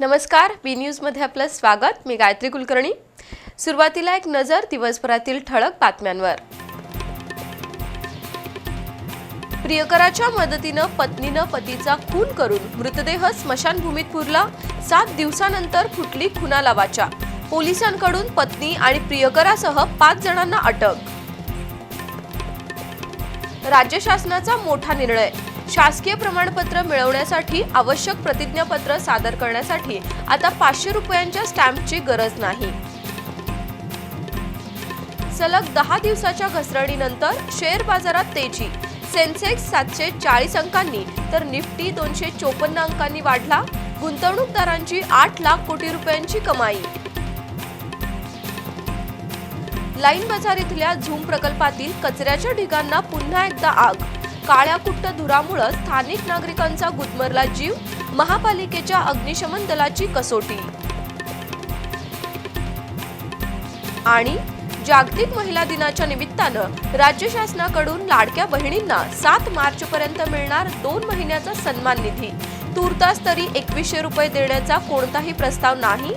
नमस्कार बी न्यूजमध्ये आपलं स्वागत. मी गायत्री कुलकर्णी. सुरुवातीला एक नजर दिवसभरातील ठळक बातम्यांवर. प्रियकराच्या मदतीनं पत्नीनं पतीचा खून करून मृतदेह स्मशानभूमीत पुरला. सात दिवसानंतर फुटली खुनाला वाचा पोलिसांकडून पत्नी आणि प्रियकरासह पाच जणांना अटक. राज्य शासनाचा मोठा निर्णय. शासकीय प्रमाणपत्र मिळवण्यासाठी आवश्यक प्रतिज्ञापत्र सादर करण्यासाठी आता पाचशे रुपयांच्या स्टॅम्पची गरज नाही. सलग दहा दिवसाच्या घसरणीनंतर शेअर बाजारात तेजी. सेन्सेक्स सातशे चाळीस अंकांनी तर निफ्टी दोनशे चोपन्न अंकांनी वाढला. गुंतवणूकदारांची आठ लाख कोटी रुपयांची कमाई. लाईन बाजार इथल्या झूम प्रकल्पातील कचऱ्याच्या ढिगांना पुन्हा एकदा आग. काळ्या कुट्ट धुरामुळं स्थानिक नागरिकांचा गुदमरला जीव महापालिकेच्या अग्निशमन दलाची कसोटी. आणि जागतिक महिला दिनाच्या निमित्तानं राज्य शासनाकडून लाडक्या बहिणींना सात मार्च पर्यंत मिळणार दोन महिन्याचा सन्मान निधी. तुर्तास तरी एकवीसशे रुपये देण्याचा कोणताही प्रस्ताव नाही